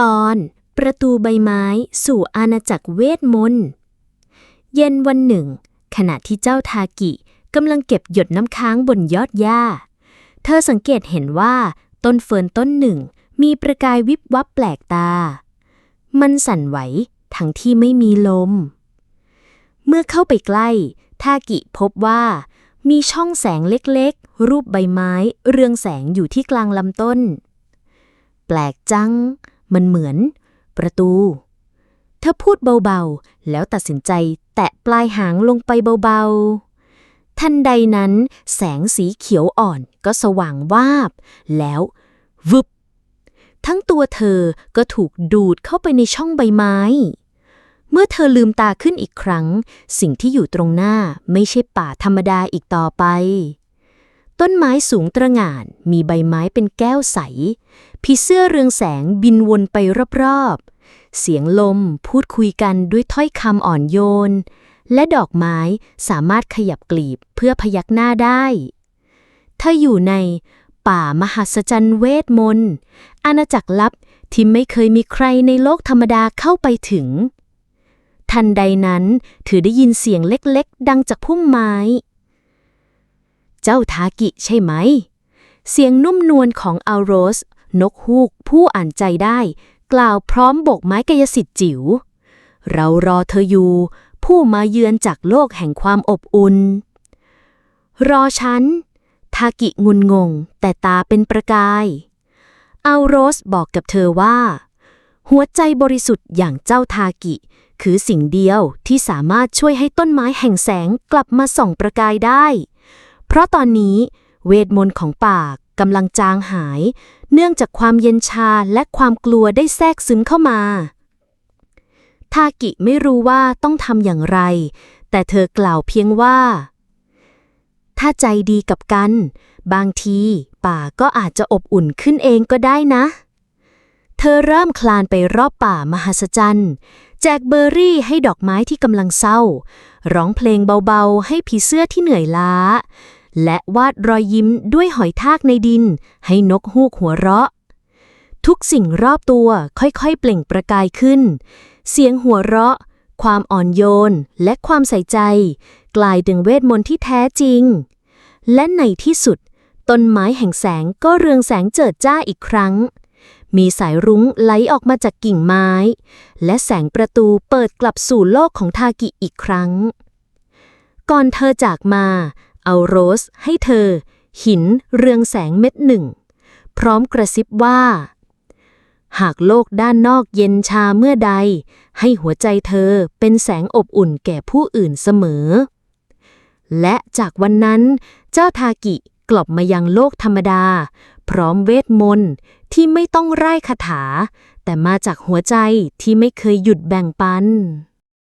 ตอนประตูใบไม้สู่อาณาจักรเวทมนต์ เย็นวันหนึ่ง ขณะที่เจ้าทากิกำลังเก็บหยดน้ำค้างบนยอดหญ้า เธอสังเกตเห็นว่าต้นเฟิร์นต้นหนึ่งมีประกายวิบวับแปลกตา มันสั่นไหวทั้งที่ไม่มีลม เมื่อเข้าไปใกล้ ทากิพบว่า มีช่องแสงเล็กๆ รูปใบไม้ เรืองแสงอยู่ที่กลางลำต้น แปลกจัง มันเหมือน ประตู เธอพูดเบาๆ แล้วตัดสินใจแตะปลายหางลงไปเบาๆ ทันใดนั้น แสงสีเขียวอ่อนก็สว่างวาบ แล้ววึบ ทั้งตัวเธอก็ถูกดูดเข้าไปในช่องใบไม้ เมื่อเธอลืมตาขึ้นอีกครั้ง สิ่งที่อยู่ตรงหน้าไม่ใช่ป่าธรรมดาอีกต่อไป ต้นไม้สูงตระหง่านมีใบไม้เป็นแก้วใส ผีเสื้อเรืองแสงบินวนไปรอบๆ เสียงลมพูดคุยกันด้วยถ้อยคำอ่อนโยน และดอกไม้สามารถขยับกลีบเพื่อพยักหน้าได้เธออยู่ในป่ามหัศจรรย์เวทมนต์ อาณาจักรลับที่ไม่เคยมีใครในโลกธรรมดาเข้าไปถึง ทันใดนั้นเธอได้ยินเสียงเล็กๆ ดังจากพุ่มไม้ เจ้าทากิใช่ไหม เสียงนุ่มนวลของอัลโรส นกฮูกผู้อ่านใจได้ กล่าวพร้อมโบกไม้กายสิทธิ์จิ๋ว เรารอเธออยู่ ผู้มาเยือนจากโลกแห่งความอบอุ่น รอฉัน ทากิงุนงง แต่ตาเป็นประกายอัลโรสบอกกับเธอว่า หัวใจบริสุทธิ์อย่างเจ้าทากิคือสิ่งเดียวที่สามารถช่วยให้ต้นไม้แห่งแสงกลับมาส่องประกายได้ เพราะตอนนี้เวทมนต์ของป่ากำลังจางหาย เนื่องจากความเย็นชาและความกลัวได้แทรกซึมเข้ามาทากิไม่รู้ว่าต้องทำอย่างไร แต่เธอกล่าวเพียงว่า ถ้าใจดีกับกัน บางทีป่าก็อาจจะอบอุ่นขึ้นเองก็ได้นะ เธอเริ่มคลานไปรอบป่ามหัศจรรย์แจกเบอร์รี่ให้ดอกไม้ที่กำลังเศร้า ร้องเพลงเบาๆ ให้ผีเสื้อที่เหนื่อยล้า และวาดรอยยิ้มด้วยหอยทากในดิน ให้นกฮูกหัวเราะ ทุกสิ่งรอบตัวค่อยๆ เปล่งประกายขึ้น เสียงหัวเราะ ความอ่อนโยน และความใส่ใจ กลายดึงเวทมนต์ที่แท้จริง และในที่สุด ต้นไม้แห่งแสงก็เรืองแสงเจิดจ้าอีกครั้ง มีสายรุ้งไหลออกมาจากกิ่งไม้ และแสงประตูเปิดกลับสู่โลกของทากิอีกครั้งก่อนเธอจากมา เอาโรสให้เธอ หินเรืองแสงเม็ดหนึ่ง พร้อมกระซิบว่า หากโลกด้านนอกเย็นชาเมื่อใด ให้หัวใจเธอเป็นแสงอบอุ่นแก่ผู้อื่นเสมอ และจากวันนั้น เจ้าทากิกลับมายังโลกธรรมดา พร้อมเวทมนต์ที่ไม่ต้องไร้คาถา แต่มาจากหัวใจที่ไม่เคยหยุดแบ่งปัน